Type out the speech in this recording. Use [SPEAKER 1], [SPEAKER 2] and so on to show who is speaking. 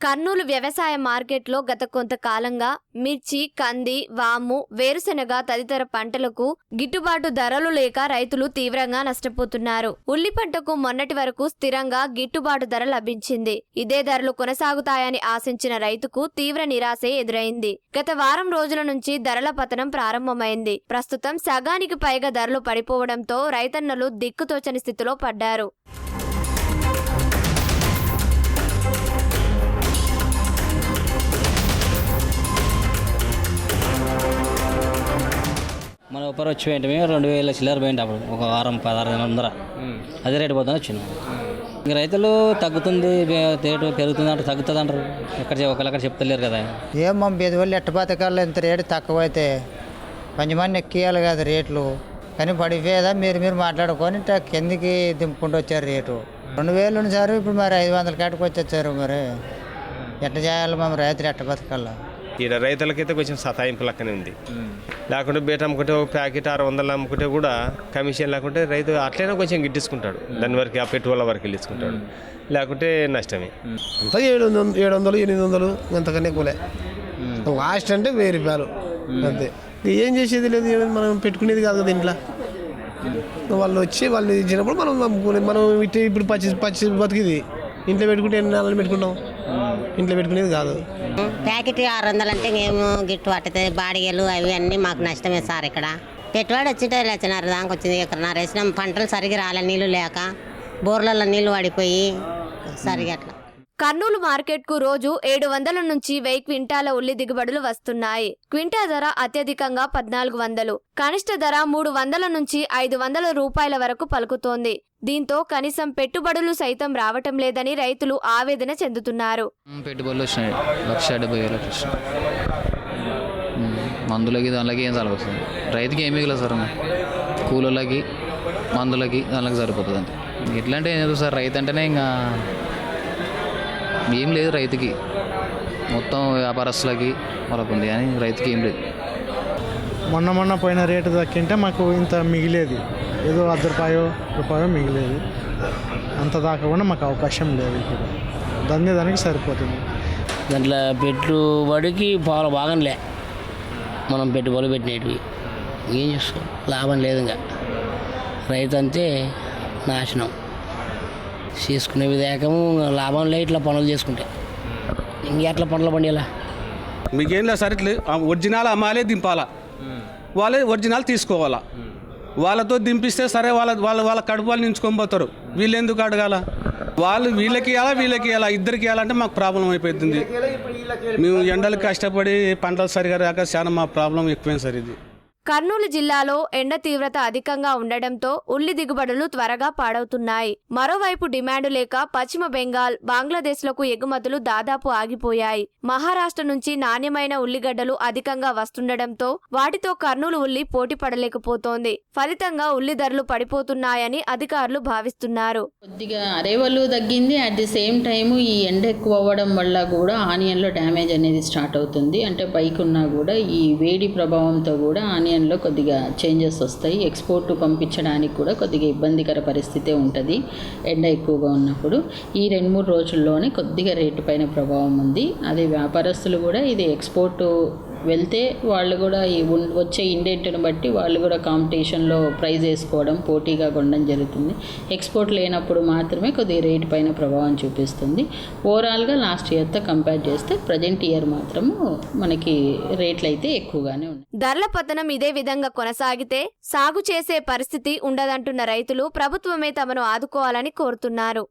[SPEAKER 1] కర్నూలు వ్యవసాయ మార్కెట్లో గత కొంతకాలంగా మిర్చి కంది వాము వేరుశెనగ తదితర పంటలకు గిట్టుబాటు ధరలు లేక రైతులు తీవ్రంగా నష్టపోతున్నారు. ఉల్లి పంటకు మొన్నటి వరకు స్థిరంగా గిట్టుబాటు ధర లభించింది. ఇదే ధరలు కొనసాగుతాయని ఆశించిన రైతుకు తీవ్ర నిరాశే ఎదురైంది. గత వారం రోజుల నుంచి ధరల పతనం ప్రారంభమైంది. ప్రస్తుతం సగానికి పైగా ధరలు పడిపోవడంతో రైతన్నలు దిక్కుతోచని స్థితిలో పడ్డారు.
[SPEAKER 2] ఉప్పర్ వచ్చి పోయింటే రెండు వేల చిల్లర పోయింది అప్పుడు ఒక వారం పదహారు వందల అదే రేటు పోతుంది వచ్చింది ఇంక రైతులు తగ్గుతుంది రేటు పెరుగుతుంది అంటారు తగ్గుతుంది అంటారు. ఎక్కడ ఒకళ్ళక్కడ చెప్తలేరు కదా.
[SPEAKER 3] ఏం మా బెదవల్లి ఎట్ట బతకాలి ఇంత రేటు తక్కువైతే కొంచెం మంది ఎక్కియాలి కదా రేట్లు. కానీ పడిపోయేదా మీరు మీరు మాట్లాడుకొని కిందికి దింపుకుంటూ వచ్చారు రేటు. రెండు వేలు సార్ ఇప్పుడు మరి ఐదు వందల కాటికి వచ్చేసారు మరి. ఎట్ట చేయాలి మా రైతులు ఎట్ట బతకాల
[SPEAKER 4] ఈడ రైతులకైతే కొంచెం సతాయింపు లెక్కనే ఉంది. లేకుంటే బయట అమ్ముకుంటే ఒక ప్యాకెట్ ఆరు వందలు అమ్ముకుంటే కూడా కమిషన్ లేకుంటే రైతు అట్లనే కొంచెం గిట్టించుకుంటాడు దాని వరకు ఆ పెట్టుబడుల వరకు వెళ్ళించుకుంటాడు లేకుంటే నష్టమే.
[SPEAKER 5] అంతా ఏడు వందలు ఏడు వందలు ఎనిమిది వందలు అంతకన్నా ఎక్కువలే లాస్ట్ అంటే వెయ్యి రూపాయలు అంతే. ఏం చేసేది లేదు మనం పెట్టుకునేది కాదు కదా ఇంట్లో. వాళ్ళు వచ్చి వాళ్ళు ఇచ్చినప్పుడు మనం మనం ఇటు ఇప్పుడు పచ్చి పచ్చి బతికిది. ఇంట్లో పెట్టుకుంటే ఎన్ని నెలలు పెట్టుకుంటాం ఇంట్లో పెట్టుకునేది కాదు.
[SPEAKER 6] ప్యాకెట్ ఆరు వందలు అంటే మేము గిట్టు అవుతుంది బాడిగలు అవి అన్నీ మాకు నష్టమే సార్ ఇక్కడ. పెట్టుబడి వచ్చింటే లేచినారు దానికి వచ్చింది ఎకరన్నర వేసినాం. పంటలు సరిగ్గా రాలే నీళ్ళు లేక బోర్లలో నీళ్ళు పడిపోయి సరిగా అట్లా
[SPEAKER 1] కర్నూలు మార్కెట్కు రోజు ఏడు వందల నుంచి వెయ్యి క్వింటాల ఉల్లి దిగుబడులు వస్తున్నాయి. క్వింటా ధర అత్యధికంగా పద్నాలుగు వందలు కనిష్ట ధర మూడు వందల నుంచి ఐదు వందల రూపాయల వరకు పలుకుతోంది. దీంతో కనీసం పెట్టుబడులు సైతం రావటం లేదని రైతులు ఆవేదన చెందుతున్నారు.
[SPEAKER 7] పెట్టుబడులు వచ్చినాయి. లక్ష డెబ్బై వేలు మందులకి దానిలోకి ఏం సరిపోతుంది? రైతుకి ఏమి మిగలదు సార్ కూలలకి మందులకి దానిలోకి సరిపోతుంది అంతే. ఎట్లా అంటే సార్ రైతు అంటేనే ఇంకా ఏం లేదు రైతుకి. మొత్తం వ్యాపారస్తులకి వాళ్ళకు ఉంది కానీ రైతుకి ఏం లేదు.
[SPEAKER 8] మొన్న మొన్న పోయిన రేటు దక్కింటే మాకు ఇంత మిగిలేది. ఏదో అర్ధ రూపాయో రూపాయో మిగిలేది. అంత దాకా కూడా మాకు అవకాశం లేదు ఇప్పుడు. దాన్ని దానికి సరిపోతుంది.
[SPEAKER 9] దాంట్లో పెట్టుబడికి పాలు బాగానే మనం పెట్టుబడి పెట్టినవి. ఏం చేస్తాం? లాభం లేదు ఇంకా. రైతు అంతే నాశనం. చేసుకునే విధాకము లాభం లే ఇట్లా పనులు చేసుకుంటే. ఇంకెట్లా పనులు పండిలా
[SPEAKER 10] మీకేం లేదు సార్ ఇట్లా ఒరిజినల్ అమ్మాలే దింపాలా. వాళ్ళే ఒరిజినల్ తీసుకోవాలా. వాళ్ళతో దింపిస్తే సరే వాళ్ళ వాళ్ళ వాళ్ళ కడుపు వాళ్ళు నించుకొని పోతారు. వీళ్ళు ఎందుకు అడగాల? వాళ్ళు వీళ్ళకి ఇవ్వాలా వీళ్ళకి ఇవ్వాలా ఇద్దరికి ఇవ్వాలంటే మాకు ప్రాబ్లం అయిపోతుంది. మేము ఎండలు కష్టపడి పంటలు సరిగా రాక చాలా మా ప్రాబ్లం ఎక్కువైంది సార్ ఇది.
[SPEAKER 1] కర్నూలు జిల్లాలో ఎండ తీవ్రత అధికంగా ఉండడంతో ఉల్లి దిగుబడులు త్వరగా పాడవుతున్నాయి. మరోవైపు డిమాండ్ లేక పశ్చిమ బెంగాల్ బంగ్లాదేశ్లకు ఎగుమతులు దాదాపు ఆగిపోయాయి. మహారాష్ట్ర నుంచి నాణ్యమైన ఉల్లిగడ్డలు అధికంగా వస్తుండటంతో వాటితో కర్నూలు ఉల్లి పోటీ పడలేకపోతోంది. ఫలితంగా ఉల్లి ధరలు పడిపోతున్నాయని అధికారులు భావిస్తున్నారు.
[SPEAKER 11] కొద్దిగా అరేవలు తగ్గింది. అట్ ది సేమ్ టైం ఈ ఎండ ఎక్కువ అవ్వడం వల్ల కూడా ఆనియన్లో డ్యామేజ్ అనేది స్టార్ట్ అవుతుంది. అంటే పైకి ఉన్నా కూడా ఈ వేడి ప్రభావంతో కూడా ఆనియన్లో కొద్దిగా చేంజెస్ వస్తాయి. ఎక్స్పోర్ట్ పంపించడానికి కూడా కొద్దిగా ఇబ్బందికర పరిస్థితే ఉంటుంది. ఎండ ఎక్కువగా ఉన్నప్పుడు ఈ రెండు మూడు రోజుల్లోనే కొద్దిగా రేటు పైన ప్రభావం ఉంది. అదే వ్యాపారస్తులు కూడా ఇది ఎక్స్పోర్ట్ వెళ్తే వాళ్ళు కూడా ఈ వచ్చే ఇండెంట్ని బట్టి వాళ్ళు కూడా కాంపిటీషన్లో ప్రైజ్ వేసుకోవడం పోటీగా కొనడం జరుగుతుంది. ఎక్స్పోర్ట్ లేనప్పుడు మాత్రమే కొద్దిగా రేటు పైన ప్రభావం చూపిస్తుంది. ఓవరాల్గా లాస్ట్ ఇయర్తో కంపేర్ చేస్తే ప్రజెంట్ ఇయర్ మాత్రము మనకి రేట్లు అయితే ఎక్కువగానే ఉన్నాయి.
[SPEAKER 1] ధరల పతనం ఇదే విధంగా కొనసాగితే సాగు చేసే పరిస్థితి ఉండదంటున్న రైతులు ప్రభుత్వమే తమను ఆదుకోవాలని కోరుతున్నారు.